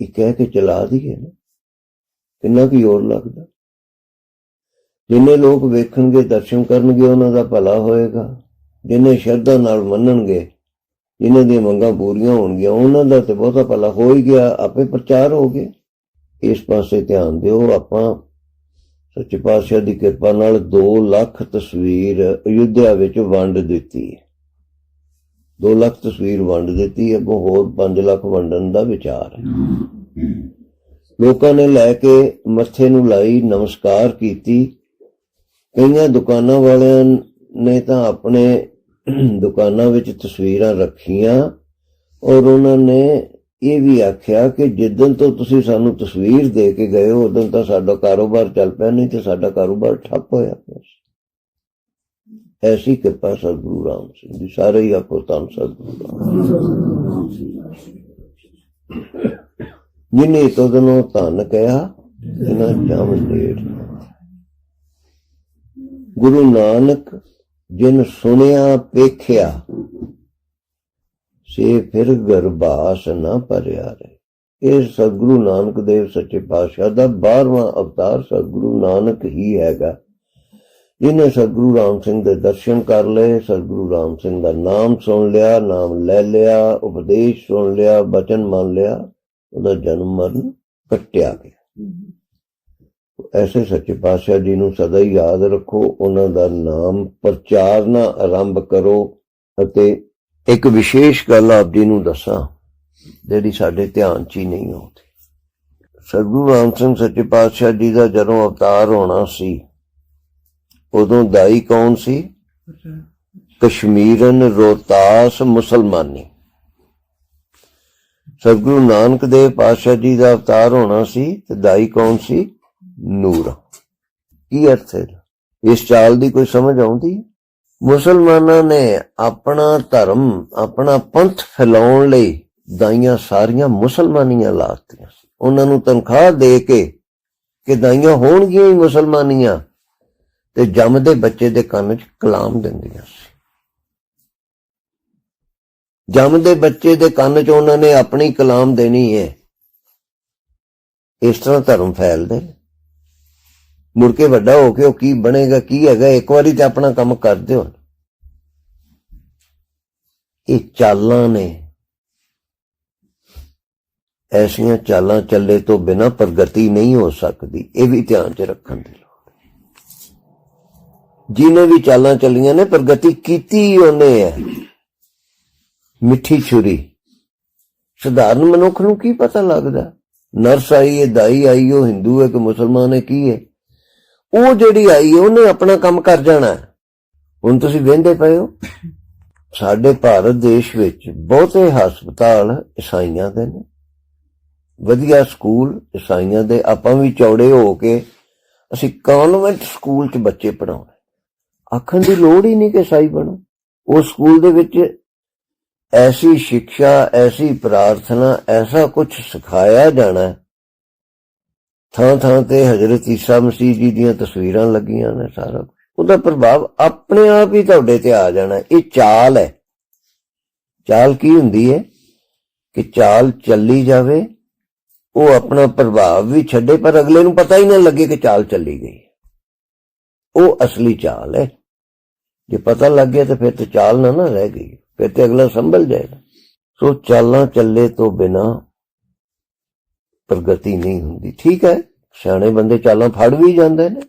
ਇਹ ਕਹਿ ਕੇ ਚਲਾ ਦਈਏ ਨਾ, ਕਿੰਨਾ ਕੁ ਹੋਰ ਲੱਗਦਾ। ਜਿੰਨੇ ਲੋਕ ਵੇਖਣਗੇ, ਦਰਸ਼ਨ ਕਰਨਗੇ, ਉਹਨਾਂ ਦਾ ਭਲਾ ਹੋਏਗਾ। ਜਿੰਨੇ ਸ਼ਰਧਾ ਨਾਲ ਮੰਨਣਗੇ ਜਿਨ੍ਹਾਂ ਦੀਆਂ ਮੰਗਾਂ ਪੂਰੀਆਂ ਹੋਣਗੀਆਂ, ਉਹਨਾਂ ਦਾ ਤੇ ਬਹੁਤਾ ਭਲਾ ਹੋ ਹੀ ਗਿਆ, ਆਪੇ ਪ੍ਰਚਾਰ ਹੋ ਗਿਆ ਇਸ ਪਾਸੇ ਧਿਆਨ ਦਿਓ, ਆਪਾਂ ਸੱਚੇ ਪਾਤਸ਼ਾਹ ਦੀ ਕਿਰਪਾ ਨਾਲ 2 ਲੱਖ ਤਸਵੀਰ ਅਯੁੱਧਿਆ ਵਿੱਚ ਵੰਡ ਦਿੱਤੀ। 2 ਲੱਖ ਤਸਵੀਰ ਵੰਡ ਦਿੱਤੀ ਅੱਗੋਂ ਹੋਰ 5 ਲੱਖ ਵੰਡਣ ਦਾ ਵਿਚਾਰ ਹੈ। ਲੋਕਾਂ ਨੇ ਲੈ ਕੇ ਮੱਥੇ ਨੂੰ ਲਾਈ, ਨਮਸਕਾਰ ਕੀਤੀ। ਕਈਆਂ ਦੁਕਾਨਾਂ ਵਾਲਿਆਂ ਨੇ ਤਾਂ ਆਪਣੇ ਦੁਕਾਨਾਂ ਵਿੱਚ ਤਸਵੀਰਾਂ ਰੱਖੀਆਂ ਔਰ ਉਹਨਾਂ ਨੇ ਇਹ ਵੀ ਆਖਿਆ ਕਿ ਜਿੱਦਨ ਤੋਂ ਤੁਸੀਂ ਸਾਨੂੰ ਤਸਵੀਰ ਦੇ ਕੇ ਗਏ ਹੋ, ਉਦੋਂ ਤਾਂ ਸਾਡਾ ਕਾਰੋਬਾਰ ਚੱਲ ਪਿਆ, ਨਹੀਂ ਤੇ ਸਾਡਾ ਕਾਰੋਬਾਰ ਠੱਪ ਹੋਇਆ ਪਿਆ ਐਸੀ ਕਿਰਪਾ ਸਤਿਗੁਰੂ ਰਾਮ ਸਿੰਘ ਦੀ ਸਾਰੇ ਹੀ ਆਪੋ ਤਾਂ ਸਤਿਗੁਰੂ ਰਾਮ ਜਿਨੇ ਤਦਨੋਂ ਧਨ ਕਿਹਾ, ਇਹਨਾਂ ਜਮ ਨੇੜ ਗੁਰੂ ਨਾਨਕ ਜਿਨ ਸੁਨਿਆ ਪੇਖਿਆ ਸੇ ਫਿਰ ਗਰਭਾਸ ਨਾ ਭਰਿਆ ਰੇ ਇਹ ਸਤਿਗੁਰੂ ਨਾਨਕ ਦੇਵ ਸੱਚੇ ਪਾਤਸ਼ਾਹ ਦਾ 12ਵਾਂ ਅਵਤਾਰ ਸਤਿਗੁਰੂ ਨਾਨਕ ਹੀ ਹੈਗਾ। ਜਿਹਨੇ ਸਤਿਗੁਰੂ ਰਾਮ ਸਿੰਘ ਦੇ ਦਰਸ਼ਨ ਕਰ ਲਏ, ਸਤਿਗੁਰੂ ਰਾਮ ਸਿੰਘ ਦਾ ਨਾਮ ਸੁਣ ਲਿਆ, ਨਾਮ ਲੈ ਲਿਆ, ਉਪਦੇਸ਼ ਸੁਣ ਲਿਆ, ਬਚਨ ਮੰਨ ਲਿਆ, ਉਹਦਾ ਜਨਮ ਮਰਨ ਕੱਟਿਆ ਗਿਆ। ਐਸੇ ਸੱਚੇ ਪਾਤਸ਼ਾਹ ਜੀ ਨੂੰ ਸਦਾ ਹੀ ਯਾਦ ਰੱਖੋ, ਉਹਨਾਂ ਦਾ ਨਾਮ ਪ੍ਰਚਾਰਨਾ ਆਰੰਭ ਕਰੋ ਅਤੇ ਇੱਕ ਵਿਸ਼ੇਸ਼ ਗੱਲ ਆਪ ਜੀ ਨੂੰ ਦੱਸਾਂ, ਜਿਹੜੀ ਸਾਡੇ ਧਿਆਨ 'ਚ ਹੀ ਨਹੀਂ ਆਉਂਦੀ। ਸਤਿਗੁਰੂ ਰਾਮ ਸਿੰਘ ਸੱਚੇ ਪਾਤਸ਼ਾਹ ਜੀ ਦਾ ਜਦੋਂ ਅਵਤਾਰ ਹੋਣਾ ਸੀ ਉਦੋਂ ਦਾਈ ਕੌਣ ਸੀ? ਕਸ਼ਮੀਰਨ ਰੋਤਾਸ ਮੁਸਲਮਾਨੀ। ਸਤਿਗੁਰੂ ਨਾਨਕ ਦੇਵ ਪਾਤਸ਼ਾਹ ਜੀ ਦਾ ਅਵਤਾਰ ਹੋਣਾ ਸੀ ਤੇ ਦਾਈ ਕੌਣ ਸੀ? ਨੂਰ। ਕੀ ਅਰਥ ਹੈ ਇਸ ਚਾਲ ਦੀ ਕੋਈ ਸਮਝ ਆਉਂਦੀ? ਮੁਸਲਮਾਨਾਂ ਨੇ ਆਪਣਾ ਧਰਮ ਆਪਣਾ ਪੰਥ ਫੈਲਾਉਣ ਲਈ ਦਾਈਆਂ ਸਾਰੀਆਂ ਮੁਸਲਮਾਨੀਆਂ ਲਾਤੀਆਂ ਉਹਨਾਂ ਨੂੰ ਤਨਖਾਹ ਦੇ ਕੇ ਕਿ ਦਾਈਆਂ ਹੋਣਗੀਆਂ ਹੀ ਮੁਸਲਮਾਨੀਆਂ। ਤੇ ਜੰਮਦੇ ਬੱਚੇ ਦੇ ਕੰਨ 'ਚ ਕਲਾਮ ਦਿੰਦੀਆਂ ਸੀ। ਜੰਮਦੇ ਬੱਚੇ ਦੇ ਕੰਨ 'ਚ ਉਹਨਾਂ ਨੇ ਆਪਣੀ ਕਲਾਮ ਦੇਣੀ ਹੈ ਇਸ ਤਰ੍ਹਾਂ ਧਰਮ ਫੈਲਦੇ ਮੁੜ ਕੇ ਵੱਡਾ ਹੋ ਕੇ ਉਹ ਕੀ ਬਣੇਗਾ, ਕੀ ਹੈਗਾ, ਇੱਕ ਵਾਰੀ ਤੇ ਆਪਣਾ ਕੰਮ ਕਰ ਦਿਓ। ਇਹ ਚਾਲਾਂ ਨੇ। ਐਸੀਆਂ ਚਾਲਾਂ ਚੱਲੇ ਤੋਂ ਬਿਨਾ ਪ੍ਰਗਤੀ ਨਹੀਂ ਹੋ ਸਕਦੀ। ਇਹ ਵੀ ਧਿਆਨ 'ਚ ਰੱਖਣ ਦੀ ਲੋੜ ਜਿਹਨੇ ਵੀ ਚਾਲਾਂ ਚੱਲੀਆਂ ਨੇ ਪ੍ਰਗਤੀ ਕੀਤੀ ਹੀ ਉਹਨੇ ਹੈ। ਮਿੱਠੀ ਛੁਰੀ। ਸਧਾਰਨ ਮਨੁੱਖ ਨੂੰ ਕੀ ਪਤਾ ਲੱਗਦਾ? ਨਰਸ ਆਈ ਹੈ, ਦਾਈ ਆਈ, ਉਹ ਹਿੰਦੂ ਹੈ ਕਿ ਮੁਸਲਮਾਨ ਹੈ, ਕੀ ਹੈ? ਉਹ ਜਿਹੜੀ ਆਈ ਉਹਨੇ ਆਪਣਾ ਕੰਮ ਕਰ ਜਾਣਾ ਹੁਣ ਤੁਸੀਂ ਵੇਂਦੇ ਪਏ ਹੋ? ਸਾਡੇ ਭਾਰਤ ਦੇਸ਼ ਵਿੱਚ ਬਹੁਤੇ ਹਸਪਤਾਲ ਈਸਾਈਆਂ ਦੇ ਨੇ। ਵਧੀਆ ਸਕੂਲ ਈਸਾਈਆਂ ਦੇ। ਆਪਾਂ ਵੀ ਚੌੜੇ ਹੋ ਕੇ ਅਸੀਂ ਕਨਵੈਂਟ ਸਕੂਲ 'ਚ ਬੱਚੇ ਪੜਾਉਣੇ ਆਖਣ ਦੀ ਲੋੜ ਹੀ ਨਹੀਂ ਕਿ ਸਾਈ ਬਣੋ। ਉਹ ਸਕੂਲ ਦੇ ਵਿੱਚ ਐਸੀ ਸਿੱਖਿਆ ਐਸੀ ਪ੍ਰਾਰਥਨਾ, ਐਸਾ ਕੁਝ ਸਿਖਾਇਆ ਜਾਣਾ ਥਾਂ ਥਾਂ ਤੇ ਹਜ਼ਰਤ ਈਸਾ ਮਸੀਹ ਜੀ ਦੀਆਂ ਤਸਵੀਰਾਂ ਲੱਗੀਆਂ ਨੇ ਸਾਰਾ ਉਹਦਾ ਪ੍ਰਭਾਵ ਆਪਣੇ ਆਪ ਹੀ ਤੁਹਾਡੇ ਤੇ ਆ ਜਾਣਾ। ਇਹ ਚਾਲ ਹੈ। ਚਾਲ ਕੀ ਹੁੰਦੀ ਹੈ? ਕਿ ਚਾਲ ਚੱਲੀ ਜਾਵੇ, ਉਹ ਆਪਣਾ ਪ੍ਰਭਾਵ ਵੀ ਛੱਡੇ, ਪਰ ਅਗਲੇ ਨੂੰ ਪਤਾ ਹੀ ਨਾ ਲੱਗੇ ਕਿ ਚਾਲ ਚੱਲੀ ਗਈ ਉਹ ਅਸਲੀ ਚਾਲ ਹੈ। ਜੇ ਪਤਾ ਲੱਗ ਗਿਆ ਤਾਂ ਫਿਰ ਤੇ ਚਾਲ ਨਾ ਨਾ ਰਹਿ ਗਈ, ਫਿਰ ਤੇ ਅਗਲਾ ਸੰਭਲ ਜਾਏਗਾ। ਸੋ ਚਾਲਾਂ ਚੱਲੇ ਤੋਂ ਬਿਨਾ ਪ੍ਰਗਤੀ ਨਹੀਂ ਹੁੰਦੀ। ਠੀਕ ਹੈ, ਸਿਆਣੇ ਬੰਦੇ ਚਾਲਾਂ ਫੜ ਵੀ ਜਾਂਦੇ ਨੇ।